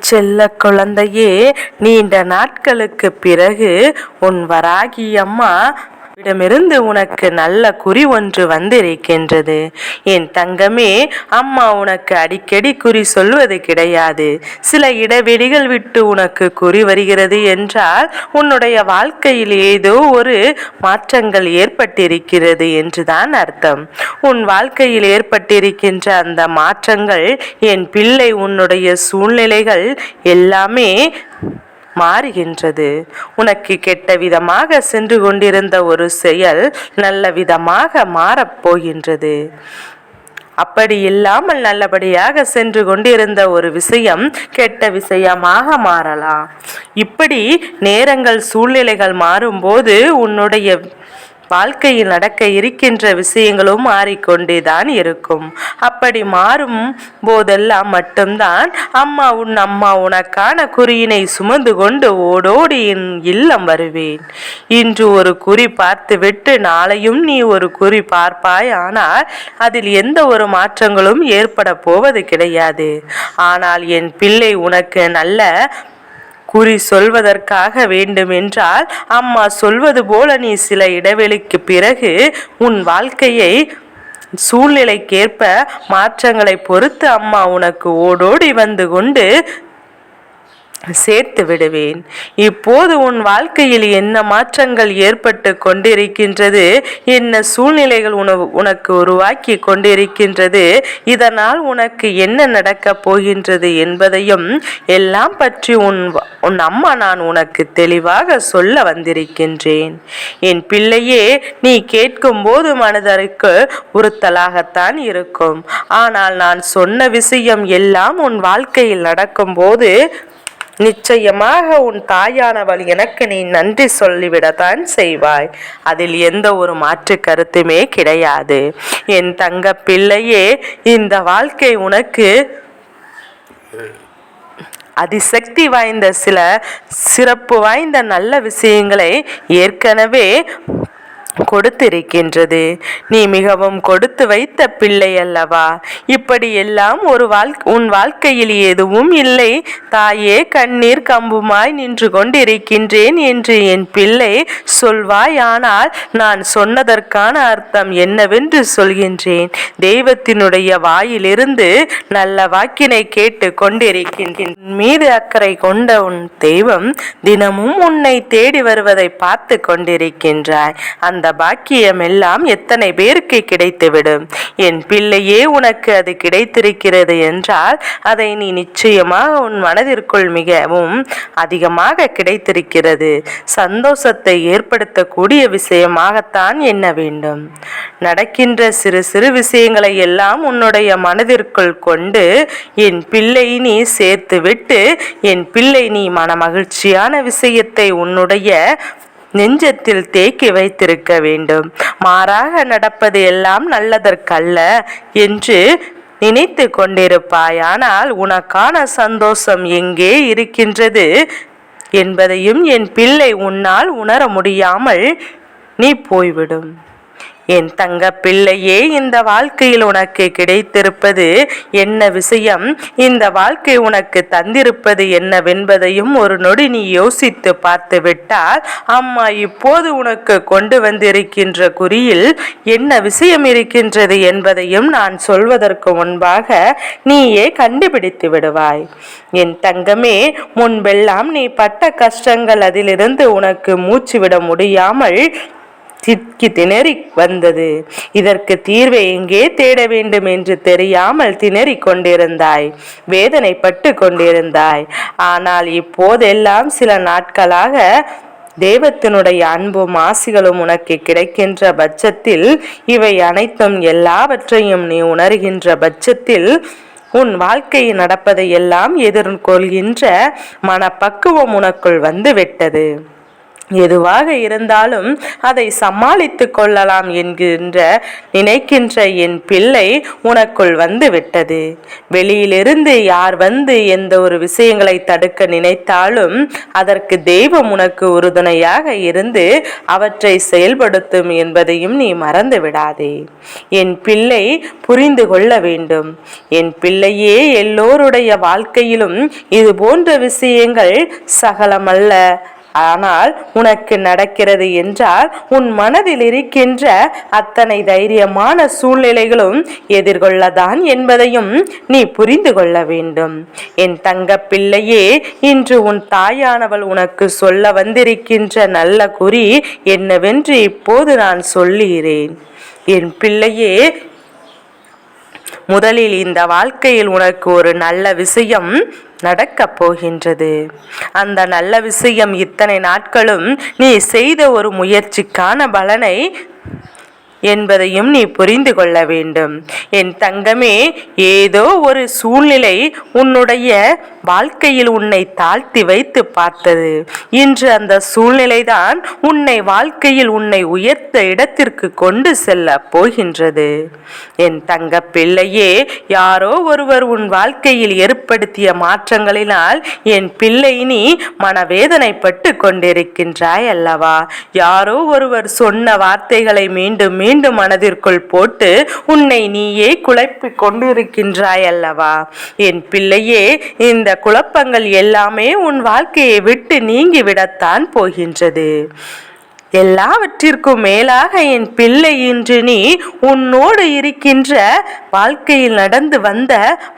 செல்ல குழந்தையே நீண்ட நாட்களுக்கு பிறகு உன் வராகி அம்மா இடமிருந்து உனக்கு நல்ல குறி ஒன்று வந்திருக்கின்றது. என் தங்கமே அம்மா உனக்கு அடிக்கடி குறி சொல்வது கிடையாது. சில இடைவெளிகள் விட்டு உனக்கு குறி வருகிறது என்றால் உன்னுடைய வாழ்க்கையில் ஏதோ ஒரு மாற்றங்கள் ஏற்பட்டிருக்கிறது என்றுதான் அர்த்தம். உன் வாழ்க்கையில் ஏற்பட்டிருக்கின்ற அந்த மாற்றங்கள் என் பிள்ளை உன்னுடைய சூழ்நிலைகள் எல்லாமே மாறுகின்றது. உனக்கு கெட்ட விதமாக சென்று கொண்டிருந்த ஒரு செயல் நல்ல விதமாக மாறப்போகின்றது அப்படி இல்லாமல் நல்லபடியாக சென்று கொண்டிருந்த ஒரு விஷயம் கெட்ட விஷயமாக மாறலாம். இப்படி நேரங்கள் சூழ்நிலைகள் மாறும்போது உன்னுடைய வாழ்க்கையில் நடக்க இருக்கின்ற விஷயங்களும் மாறிக்கொண்டேதான் இருக்கும். அப்படி மாறும் போதெல்லாம் மட்டும்தான் அம்மா உன் அம்மா உனக்கான குறியினை சுமந்து கொண்டு ஓடோடி என் இல்லம் வருவேன். இன்று ஒரு குறி பார்த்துவிட்டு நாளையும் நீ ஒரு குறி பார்ப்பாய். ஆனால் அதில் எந்த ஒரு மாற்றங்களும் ஏற்பட போவது கிடையாது. ஆனால் என் பிள்ளை உனக்கு நல்ல குறி சொல்வதற்காக வேண்டுமென்றால் அம்மா சொல்வது போல நீ சில இடைவெளிக்கு பிறகு உன் வாழ்க்கையை சூழ்நிலைக்கேற்ப மாற்றங்களை பொறுத்து அம்மா உனக்கு ஓடோடி வந்து கொண்டு சேர்த்து விடுவேன். இப்போது உன் வாழ்க்கையில் என்ன மாற்றங்கள் ஏற்பட்டு கொண்டிருக்கின்றது? என்ன சூழ்நிலைகள் உணவு உனக்கு உருவாக்கி கொண்டிருக்கின்றது? இதனால் உனக்கு என்ன நடக்கப் போகின்றது என்பதையும் எல்லாம் பற்றி உன் உன் அம்மா நான் உனக்கு தெளிவாக சொல்ல வந்திருக்கின்றேன். என் பிள்ளையே நீ கேட்கும் போது உறுத்தலாகத்தான் இருக்கும். ஆனால் நான் சொன்ன விஷயம் எல்லாம் உன் வாழ்க்கையில் நடக்கும்போது நிச்சயமாக உன் தாயானவள் எனக்கு நீ நன்றி சொல்லிவிடத்தான் செய்வாய். அதில் எந்த ஒரு மாற்று கருத்துமே கிடையாது. என் தங்க பிள்ளையே இந்த வாழ்க்கை உனக்கு அதிசக்தி வாய்ந்த சில சிறப்பு வாய்ந்த நல்ல விஷயங்களை ஏற்கனவே கொடுத்திருக்கின்றது. நீ மிகவும் கொடுத்து வைத்த பிள்ளை அல்லவா? இப்படி எல்லாம் ஒரு வாழ் உன் வாழ்க்கையில் எதுவும் இல்லை. தாயே கண்ணீர் கம்புமாய் நின்று கொண்டிருக்கின்றேன் என்று என் பிள்ளை சொல்வாய். ஆனால் நான் சொன்னதற்கான அர்த்தம் என்னவென்று சொல்கின்றேன். தெய்வத்தினுடைய வாயிலிருந்து நல்ல வாக்கினை கேட்டு கொண்டிருக்கின்றேன். மீது அக்கறை கொண்ட உன் தெய்வம் தினமும் உன்னை தேடி வருவதை பார்த்து கொண்டிருக்கின்றாய். அந்த பாக்கியமெல்லாம் பாக்கியம் எல்லாம் எத்தனை பேருக்கு கிடைத்துவிடும்? என் பிள்ளையே உனக்கு அது கிடைத்திருக்கிறது என்றால் அதை நீ நிச்சயமாக உன் மனதிற்குள் மிகவும் அதிகமாக கிடைத்திருக்கிறது. சந்தோஷத்தை ஏற்படுத்தக்கூடிய விஷயமாகத்தான் என்ன வேண்டும். நடக்கின்ற சிறு சிறு விஷயங்களை எல்லாம் உன்னுடைய மனதிற்குள் கொண்டு என் பிள்ளை நீ சேர்த்து விட்டு என் பிள்ளை நீ மன மகிழ்ச்சியான விஷயத்தை உன்னுடைய நெஞ்சத்தில் தேக்கி வைத்திருக்க வேண்டும். மாறாக நடப்பது எல்லாம் நல்லதற்கல்ல என்று நினைத்து கொண்டிருப்பாயானால் உனக்கான சந்தோஷம் எங்கே இருக்கின்றது என்பதையும் என் பிள்ளை உன்னால் உணர முடியாமல் நீ போய்விடும். என் தங்க பிள்ளையே இந்த வாழ்க்கையில் உனக்கு கிடைத்திருப்பது என்ன விஷயம்? இந்த வாழ்க்கை உனக்கு தந்திருப்பது என்னவென்பதையும் ஒரு நொடி நீ யோசித்து பார்த்து விட்டால் அம்மா இப்போது உனக்கு கொண்டு வந்திருக்கின்ற குறியில் என்ன விஷயம் இருக்கின்றது என்பதையும் நான் சொல்வதற்கு முன்பாக நீயே கண்டுபிடித்து விடுவாய். என் தங்கமே முன்பெல்லாம் நீ பட்ட கஷ்டங்கள் அதிலிருந்து உனக்கு மூச்சு விட முடியாமல் திக்கி திணறி வந்தது. இதற்கு தீர்வை எங்கே தேட வேண்டும் என்று தெரியாமல் திணறிக் கொண்டிருந்தாய். வேதனைப்பட்டு கொண்டிருந்தாய். ஆனால் இப்போதெல்லாம் சில நாட்களாக தெய்வத்தினுடைய அன்பும் ஆசிகளும் உனக்கு கிடைக்கின்ற பட்சத்தில் இவை அனைத்தும் எல்லாவற்றையும் நீ உணர்கின்ற பட்சத்தில் உன் வாழ்க்கையில் நடப்பதை எல்லாம் எதிர்கொள்கின்ற மனப்பக்குவம் உனக்குள் வந்து விட்டது எதுவாக இருந்தாலும் அதை சமாளித்து கொள்ளலாம் என்கின்ற நினைக்கின்ற என் பிள்ளை உனக்குள் வந்து விட்டது வெளியிலிருந்து யார் வந்து எந்த ஒரு விஷயங்களை தடுக்க நினைத்தாலும் அதற்கு தெய்வம் உனக்கு உறுதுணையாக இருந்து அவற்றை செயல்படுத்தும் என்பதையும் நீ மறந்து விடாதே. என் பிள்ளை புரிந்து கொள்ள வேண்டும். என் பிள்ளையே எல்லோருடைய வாழ்க்கையிலும் இது போன்ற விஷயங்கள் சகலமல்ல. ஆனால் உனக்கு நடக்கிறது என்றால் உன் மனதில் இருக்கின்ற அத்தனை தைரியமான சூழ்நிலைகளும் எதிர்கொள்ளதான் என்பதையும் நீ புரிந்து கொள்ள வேண்டும். என் தங்க பிள்ளையே இன்று உன் தாயானவள் உனக்கு சொல்ல வந்திருக்கின்ற நல்ல குறி என்னவென்று இப்போது நான் சொல்லுகிறேன். என் பிள்ளையே முதலில் இந்த வாழ்க்கையில் உனக்கு ஒரு நல்ல விஷயம் நடக்கப் போகின்றது அந்த நல்ல விஷயம் இத்தனை நாட்களும் நீ செய்த ஒரு முயற்சிக்கான பலனை என்பதையும் நீ புரிந்து கொள்ள வேண்டும். என் தங்கமே ஏதோ ஒரு சூழ்நிலை உன்னுடைய வாழ்க்கையில் உன்னை தாழ்த்தி வைத்து பார்த்தது. இன்று அந்த சூழ்நிலைதான் உன்னை வாழ்க்கையில் உன்னை உயர்த்த இடத்திற்கு கொண்டு செல்ல போகின்றது. என் தங்க பிள்ளையே யாரோ ஒருவர் உன் வாழ்க்கையில் ஏற்படுத்திய மாற்றங்களினால் என் பிள்ளை நீ மனவேதனைப்பட்டு கொண்டிருக்கின்றாய் அல்லவா யாரோ ஒருவர் சொன்ன வார்த்தைகளை மீண்டும் மீண்டும் மனதிற்குள் போட்டு உன்னை நீயே குழப்பிக் கொண்டிருக்கின்றாய் அல்லவா? என் பிள்ளையே இந்த குழப்பங்கள் எல்லாமே உன் வாழ்க்கையை விட்டு நீங்கிவிடத்தான் போகின்றது. எல்லாவற்றிற்கும் மேலாக என் பிள்ளை இன்று நீ உன்னோடு இருக்கின்ற வாழ்க்கையில் நடந்து வந்த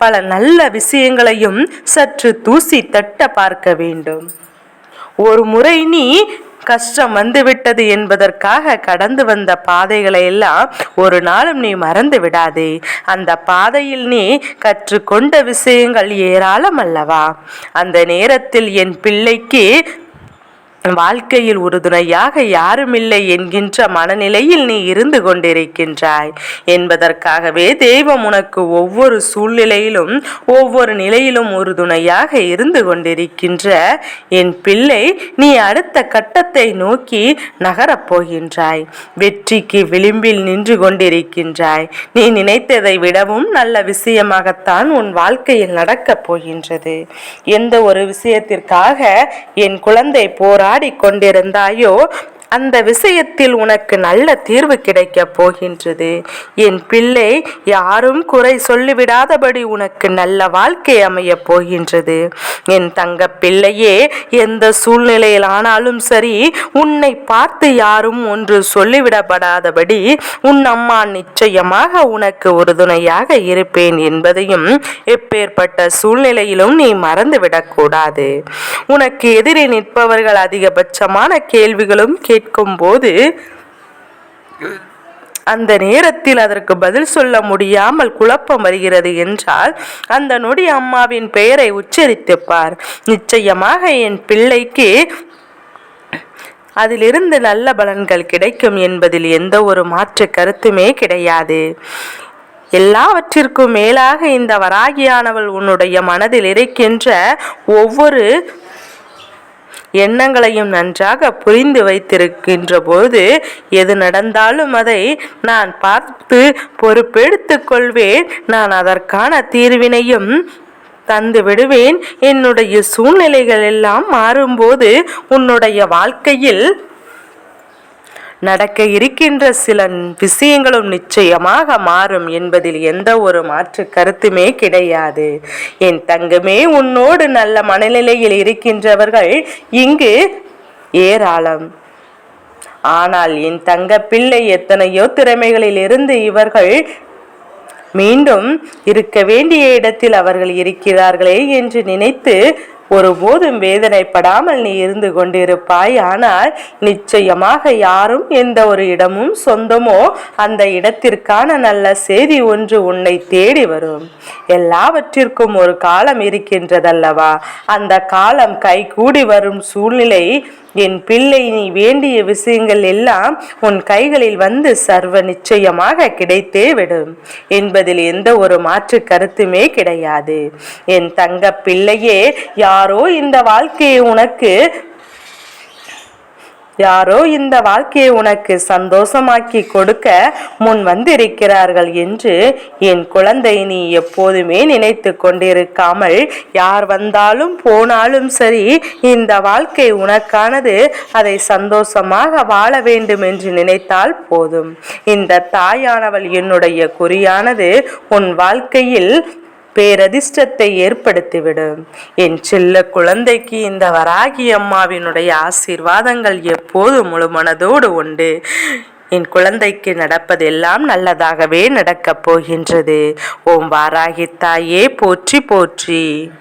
பல நல்ல விஷயங்களையும் சற்று தூசி தட்ட பார்க்க வேண்டும். ஒரு முறை நீ கஷ்டம் வந்துவிட்டது என்பதற்காக கடந்து வந்த பாதைகளை எல்லாம் ஒரு நாளும் நீ மறந்து விடாதே. அந்த பாதையில் நீ கற்றுக்கொண்ட விஷயங்கள் ஏராளம் அல்லவா? அந்த நேரத்தில் என் பிள்ளைக்கு வாழ்க்கையில் உறுதுணையாக யாருமில்லை என்கின்ற மனநிலையில் நீ இருந்து கொண்டிருக்கின்றாய். என்பதற்காகவே தெய்வம் உனக்கு ஒவ்வொரு சூழ்நிலையிலும் ஒவ்வொரு நிலையிலும் உறுதுணையாக இருந்து கொண்டிருக்கின்ற என் பிள்ளை நீ அடுத்த கட்டத்தை நோக்கி நகரப் போகின்றாய். வெற்றிக்கு விளிம்பில் நின்று கொண்டிருக்கின்றாய். நீ நினைத்ததை விடவும் நல்ல விஷயமாகத்தான் உன் வாழ்க்கையில் நடக்கப் போகின்றது. எந்த ஒரு விஷயத்திற்காக என் குழந்தை போரா கொண்டிருந்தாயோ அந்த விஷயத்தில் உனக்கு நல்ல தீர்வு கிடைக்கப் போகின்றது. என் பிள்ளை யாரும் குறை சொல்லிவிடாதபடி உனக்கு நல்ல வாழ்க்கை அமையப் போகின்றது. என் தங்க பிள்ளையே எந்த சூழ்நிலையில் ஆனாலும் சரி உன்னை பார்த்து யாரும் ஒன்று சொல்லிவிடப்படாதபடி உன் அம்மா நிச்சயமாக உனக்கு உறுதுணையாக இருப்பேன் என்பதையும் எப்பேற்பட்ட சூழ்நிலையிலும் நீ மறந்துவிடக்கூடாது உனக்கு எதிரே நிற்பவர்கள் அதிகபட்சமான கேள்விகளும் கே கேட்கும் போது அந்த நேரத்தில் அதற்கு பதில் சொல்ல முடியாமல் குழப்பம் வருகிறது என்றால் அந்த நொடி அம்மாவின் பெயரை உச்சரித்துப்பார் நிச்சயமாக என் பிள்ளைக்கு அதிலிருந்து நல்ல பலன்கள் கிடைக்கும் என்பதில் எந்த ஒரு மாற்று கருத்துமே கிடையாது. எல்லாவற்றிற்கும் மேலாக இந்த வராகியானவள் உன்னுடைய மனதில் இருக்கின்ற ஒவ்வொரு எண்ணங்களையும் நன்றாக புரிந்து வைத்திருக்கின்ற போது எது நடந்தாலும் அதை நான் பார்த்து பொறுப்பெடுத்து கொள்வேன். நான் அதற்கான தீர்வினையும் தந்து விடுவேன். என்னுடைய சூழ்நிலைகள் எல்லாம் மாறும்போது உன்னுடைய வாழ்க்கையில் நடக்க இருக்கின்ற சில விஷயங்களும் நிச்சயமாக மாறும் என்பதில் எந்த ஒரு மாற்று கருத்துமே கிடையாது. என் தங்கமே உன்னோடு நல்ல மனநிலையில் இருக்கின்றவர்கள் இங்கு ஏராளம். ஆனால் என் தங்க பிள்ளை எத்தனையோ திறமைகளில் இருந்து இவர்கள் மீண்டும் இருக்க வேண்டிய இடத்தில் அவர்கள் இருக்கிறார்களே என்று நினைத்து ஒருபோதும் வேதனைப்படாமல் நீ இருந்து கொண்டிருப்பாய். ஆனால் நிச்சயமாக யாரும் எந்த ஒரு இடமும் சொந்தமோ அந்த இடத்திற்கான நல்ல செய்தி ஒன்று உன்னை தேடி வரும். எல்லாவற்றிற்கும் ஒரு காலம் இருக்கின்றதல்லவா? அந்த காலம் கை கூடி வரும் சூழ்நிலை என் பிள்ளை நீ வேண்டிய விஷயங்கள் எல்லாம் உன் கைகளில் வந்து சர்வ நிச்சயமாக கிடைத்தே விடும். என்பதில் எந்த ஒரு மாற்று கருத்துமே கிடையாது. என் தங்க பிள்ளையே யார் யாரோ இந்த வாழ்க்கையை உனக்கு யாரோ இந்த வாழ்க்கையை உனக்கு சந்தோஷமாக்கி கொடுக்க முன் வந்திருக்கிறார்கள் என்று என் குழந்தை நீ எப்போதுமே நினைத்து கொண்டிருக்காமல் யார் வந்தாலும் போனாலும் சரி இந்த வாழ்க்கை உனக்கானது அதை சந்தோஷமாக வாழ வேண்டும் என்று நினைத்தால் போதும். இந்த தாயானவள் என்னுடைய குறியானது உன் வாழ்க்கையில் பேரதிர்ஷ்டத்தை ஏற்படுத்திவிடும். என் செல்ல குழந்தைக்கு இந்த வராகி அம்மாவினுடைய ஆசீர்வாதங்கள் எப்போது முழு மனதோடு உண்டு. என் குழந்தைக்கு நடப்பதெல்லாம் நல்லதாகவே நடக்கப் போகின்றது. ஓம் வாராகி தாயே போற்றி போற்றி.